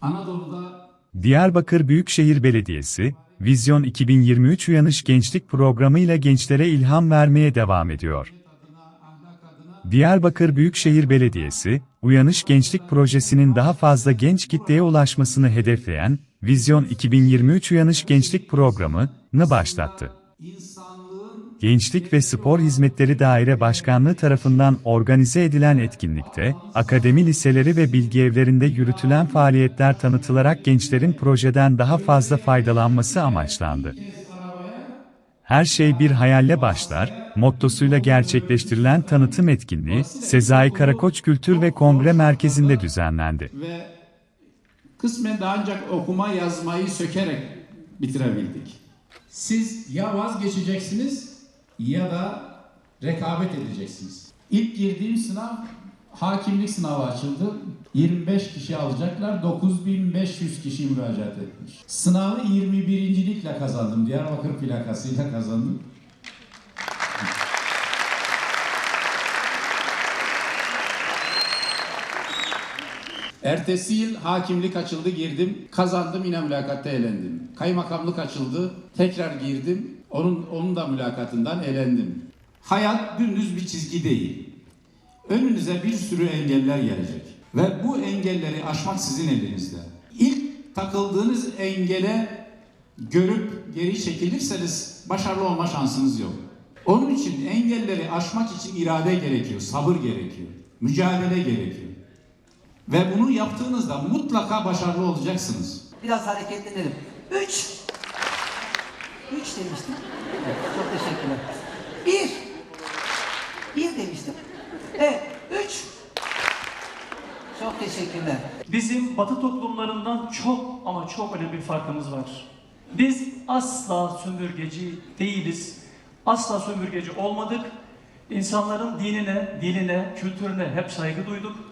Anadolu'da Diyarbakır Büyükşehir Belediyesi, Vizyon 2023 Uyanış Gençlik Programı ile gençlere ilham vermeye devam ediyor. Diyarbakır Büyükşehir Belediyesi, Uyanış Gençlik Projesi'nin daha fazla genç kitleye ulaşmasını hedefleyen Vizyon 2023 Uyanış Gençlik Programı'nı başlattı. Gençlik ve Spor Hizmetleri Daire Başkanlığı tarafından organize edilen etkinlikte, akademi liseleri ve bilgi evlerinde yürütülen faaliyetler tanıtılarak gençlerin projeden daha fazla faydalanması amaçlandı. Her şey bir hayalle başlar, mottosuyla gerçekleştirilen tanıtım etkinliği, Sezai Karakoç Kültür ve Kongre Merkezi'nde düzenlendi. ve kısmen de ancak okuma yazmayı sökerek bitirebildik. Siz ya vazgeçeceksiniz ya da rekabet edeceksiniz. İlk girdiğim sınav hakimlik sınavı açıldı. 25 kişi alacaklar. 9500 kişi müracaat etmiş. Sınavı 21. kazandım. Diyarbakır plakasıyla kazandım. Ertesi yıl hakimlik açıldı girdim. Kazandım yine mülakatta elendim. Kaymakamlık açıldı. Tekrar girdim. Onun, onun da mülakatından elendim. Hayat dümdüz bir çizgi değil. Önünüze bir sürü engeller gelecek. Ve bu engelleri aşmak sizin elinizde. İlk takıldığınız engele görüp geri çekilirseniz başarılı olma şansınız yok. Onun için engelleri aşmak için irade gerekiyor, sabır gerekiyor, mücadele gerekiyor. Ve bunu yaptığınızda mutlaka başarılı olacaksınız. Biraz hareketlenelim. Üç. Üç demiştim. Evet, çok teşekkürler. Bir. Bir demiştim. Evet, üç. Çok teşekkürler. Bizim Batı toplumlarından çok ama çok önemli bir farkımız var. Biz asla sömürgeci değiliz. Asla sömürgeci olmadık. İnsanların dinine, diline, kültürüne hep saygı duyduk.